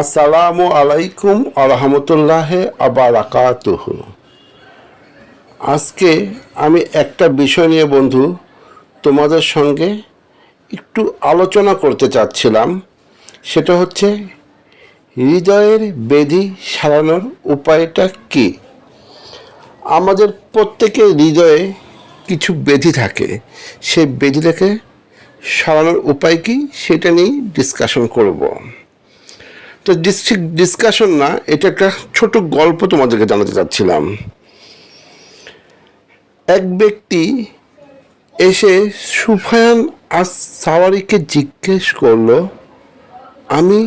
আসসালামু আলাইকুম আরহামতুল্লাহ আবারাকাতুহ আজকে আমি একটা বিষয় নিয়ে বন্ধু তোমাদের সঙ্গে একটু আলোচনা করতে চাচ্ছিলাম। সেটা হচ্ছে হৃদয়ের বেধি সারানোর উপায়টা কী? আমাদের প্রত্যেকের হৃদয়ে কিছু বেধি থাকে। সেই বেধিটাকে সরানোর উপায় কি? সেটা নিয়েই ডিসকাশন করব। তো ডিসকাশন না, এটা একটা ছোট গল্প তোমাদেরকে জানাতে চাচ্ছিলাম। এক ব্যক্তি এসে সুফায়ান আস সাওয়ারিকে জিজ্ঞেস করল, আমি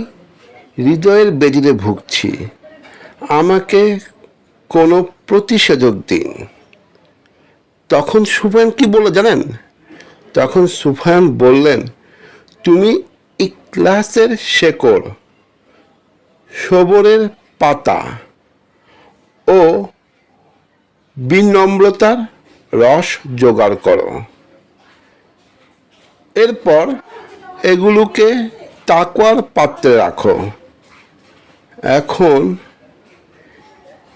হৃদয়ের বেদিতে ভুগছি। আমাকে কোনো প্রতিষেধক দিন। তখন সুফায়ান কি বলল জানেন? তখন সুফায়ান বললেন, তুমি ইকলাসের শেকড় সবরের পাতা ও বিনম্রতার রস জোগাড় করো। এরপর এগুলোকে তাকওয়ার পাত্রে রাখো। এখন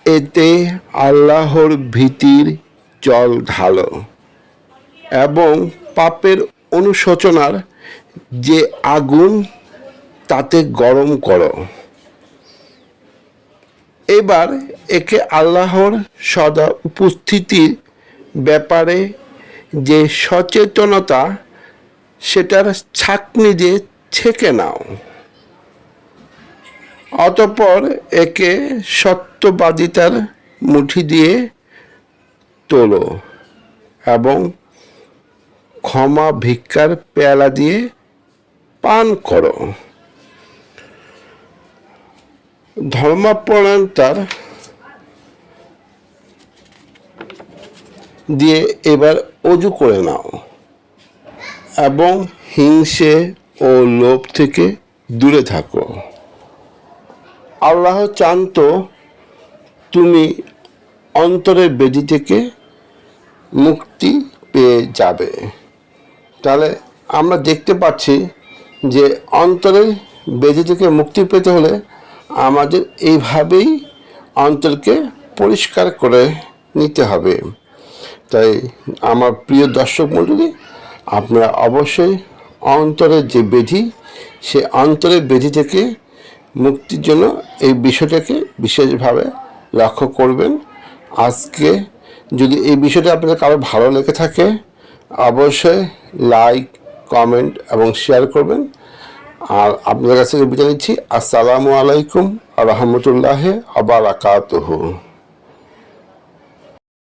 এতে আল্লাহর ভীতির জল ঢালো এবং পাপের অনুশোচনার যে আগুন তাতে গরম করো। এবার একে আল্লাহর সদা উপস্থিতির ব্যাপারে যে সচেতনতা, সেটার ছাকনি দিয়ে ছেঁকে নাও। অতপর একে সত্যবাদিতার মুঠি দিয়ে তোলো এবং ক্ষমা ভিক্ষার পেয়ালা দিয়ে পান করো। ধর্মাপরায়ণ তার দিয়ে এবার অজু করে নাও এবং হিংসে ও লোভ থেকে দূরে থাকো। আল্লাহ চান তো তুমি অন্তরের বেদি থেকে মুক্তি পেয়ে যাবে। তাহলে আমরা দেখতে পাচ্ছি যে অন্তরের বেদি থেকে মুক্তি পেতে হলে আমাদের এইভাবেই অন্তরকে পরিষ্কার করে নিতে হবে। তাই আমার প্রিয় দর্শক মণ্ডলী, আপনারা অবশ্যই অন্তরের যে বেধি, সে অন্তরের বেধি থেকে মুক্তির জন্য এই বিষয়টাকে বিশেষভাবে লক্ষ্য করবেন। আজকে যদি এই বিষয়টা আপনাদের কারও ভালো লেগে থাকে, অবশ্যই লাইক, কমেন্ট এবং শেয়ার করবেন। আর আপনাদের কাছে বিদায় নিচ্ছি। আসসালামু আলাইকুম রহমতুল্লাহ আবার